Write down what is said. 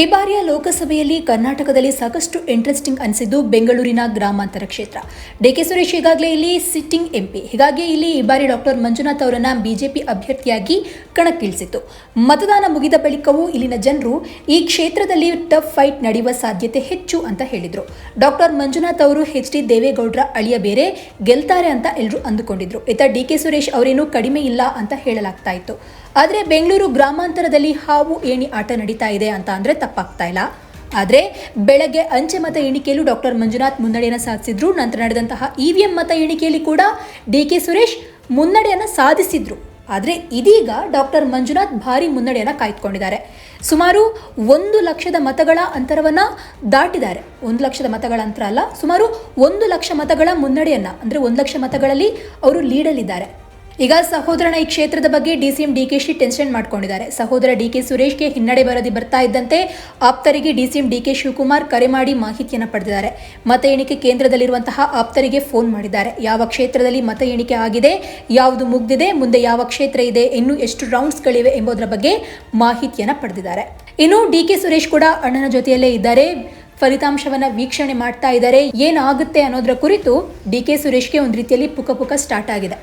ಈ ಬಾರಿಯ ಲೋಕಸಭೆಯಲ್ಲಿ ಕರ್ನಾಟಕದಲ್ಲಿ ಸಾಕಷ್ಟು ಇಂಟ್ರೆಸ್ಟಿಂಗ್ ಅನಿಸಿದ್ದು ಬೆಂಗಳೂರಿನ ಗ್ರಾಮಾಂತರ ಕ್ಷೇತ್ರ. ಡಿಕೆ ಸುರೇಶ್ ಈಗಾಗಲೇ ಇಲ್ಲಿ ಸಿಟ್ಟಿಂಗ್ ಎಂಪಿ ಹೀಗಾಗಿ ಇಲ್ಲಿ ಈ ಬಾರಿ ಡಾಕ್ಟರ್ ಮಂಜುನಾಥ್ ಅವರನ್ನು ಬಿಜೆಪಿ ಅಭ್ಯರ್ಥಿಯಾಗಿ ಕಣಕ್ಕಿಳಿಸಿತು ಮತದಾನ ಮುಗಿದ ಬಳಿಕವೂ ಇಲ್ಲಿನ ಜನರು ಈ ಕ್ಷೇತ್ರದಲ್ಲಿ ಟಫ್ ಫೈಟ್ ನಡೆಯುವ ಸಾಧ್ಯತೆ ಹೆಚ್ಚು ಅಂತ ಹೇಳಿದರು. ಡಾಕ್ಟರ್ ಮಂಜುನಾಥ್ ಅವರು ಎಚ್ ಡಿ ದೇವೇಗೌಡರ ಅಳಿಯ ಬೇರೆ ಗೆಲ್ತಾರೆ ಅಂತ ಎಲ್ಲರೂ ಅಂದುಕೊಂಡಿದ್ರು. ಇತ್ತ ಡಿ ಕೆ ಸುರೇಶ್ ಅವರೇನು ಕಡಿಮೆ ಇಲ್ಲ ಅಂತ ಹೇಳಲಾಗ್ತಾ ಇತ್ತು. ಆದರೆ ಬೆಂಗಳೂರು ಗ್ರಾಮಾಂತರದಲ್ಲಿ ಹಾವು ಏಣಿ ಆಟ ನಡೀತಾ ಇದೆ ಅಂತ ಅಂದರೆ ತಪ್ಪಾಗ್ತಾ ಇಲ್ಲ. ಆದರೆ ಬೆಳಗ್ಗೆ ಅಂಚೆ ಮತ ಎಣಿಕೆಯಲ್ಲೂ ಡಾಕ್ಟರ್ ಮಂಜುನಾಥ್ ಮುನ್ನಡೆಯನ್ನು ಸಾಧಿಸಿದ್ರು. ನಂತರ ನಡೆದಂತಹ ಇ ವಿ ಎಂ ಮತ ಎಣಿಕೆಯಲ್ಲಿ ಕೂಡ ಡಿ ಕೆ ಸುರೇಶ್ ಮುನ್ನಡೆಯನ್ನು ಸಾಧಿಸಿದ್ರು. ಆದರೆ ಇದೀಗ ಡಾಕ್ಟರ್ ಮಂಜುನಾಥ್ ಭಾರಿ ಮುನ್ನಡೆಯನ್ನು ಕಾಯ್ದುಕೊಂಡಿದ್ದಾರೆ. ಸುಮಾರು ಒಂದು ಲಕ್ಷದ ಮತಗಳ ಅಂತರವನ್ನು ದಾಟಿದ್ದಾರೆ. ಒಂದು ಲಕ್ಷದ ಮತಗಳ ಅಂತರ ಅಲ್ಲ, ಸುಮಾರು ಒಂದು ಲಕ್ಷ ಮತಗಳ ಮುನ್ನಡೆಯನ್ನು, ಅಂದರೆ ಒಂದು ಲಕ್ಷ ಮತಗಳಲ್ಲಿ ಅವರು ಲೀಡಲ್ಲಿದ್ದಾರೆ. ಈಗ ಸಹೋದರನ ಈ ಕ್ಷೇತ್ರದ ಬಗ್ಗೆ ಡಿಸಿಎಂ ಡಿಕೆಶಿ ಟೆನ್ಷನ್ ಮಾಡ್ಕೊಂಡಿದ್ದಾರೆ. ಸಹೋದರ ಡಿಕೆ ಸುರೇಶ್ಗೆ ಹಿನ್ನಡೆ ವರದಿ ಬರ್ತಾ ಇದ್ದಂತೆ ಆಪ್ತರಿಗೆ ಡಿಸಿಎಂ ಡಿಕೆ ಶಿವಕುಮಾರ್ ಕರೆ ಮಾಡಿ ಮಾಹಿತಿಯನ್ನು ಪಡೆದಿದ್ದಾರೆ. ಮತ ಎಣಿಕೆ ಕೇಂದ್ರದಲ್ಲಿರುವಂತಹ ಆಪ್ತರಿಗೆ ಫೋನ್ ಮಾಡಿದ್ದಾರೆ. ಯಾವ ಕ್ಷೇತ್ರದಲ್ಲಿ ಮತ ಎಣಿಕೆ ಆಗಿದೆ, ಯಾವುದು ಮುಗ್ದಿದೆ, ಮುಂದೆ ಯಾವ ಕ್ಷೇತ್ರ ಇದೆ, ಇನ್ನು ಎಷ್ಟು ರೌಂಡ್ಸ್ಗಳಿವೆ ಎಂಬುದರ ಬಗ್ಗೆ ಮಾಹಿತಿಯನ್ನು ಪಡೆದಿದ್ದಾರೆ. ಇನ್ನು ಡಿಕೆ ಸುರೇಶ್ ಕೂಡ ಅಣ್ಣನ ಜೊತೆಯಲ್ಲೇ ಇದ್ದಾರೆ. ಫಲಿತಾಂಶವನ್ನು ವೀಕ್ಷಣೆ ಮಾಡ್ತಾ ಇದ್ದಾರೆ. ಏನಾಗುತ್ತೆ ಅನ್ನೋದರ ಕುರಿತು ಡಿ ಕೆ ಸುರೇಶ್ಗೆ ಒಂದು ರೀತಿಯಲ್ಲಿ ಪುಕ ಪುಕ ಸ್ಟಾರ್ಟ್ ಆಗಿದೆ.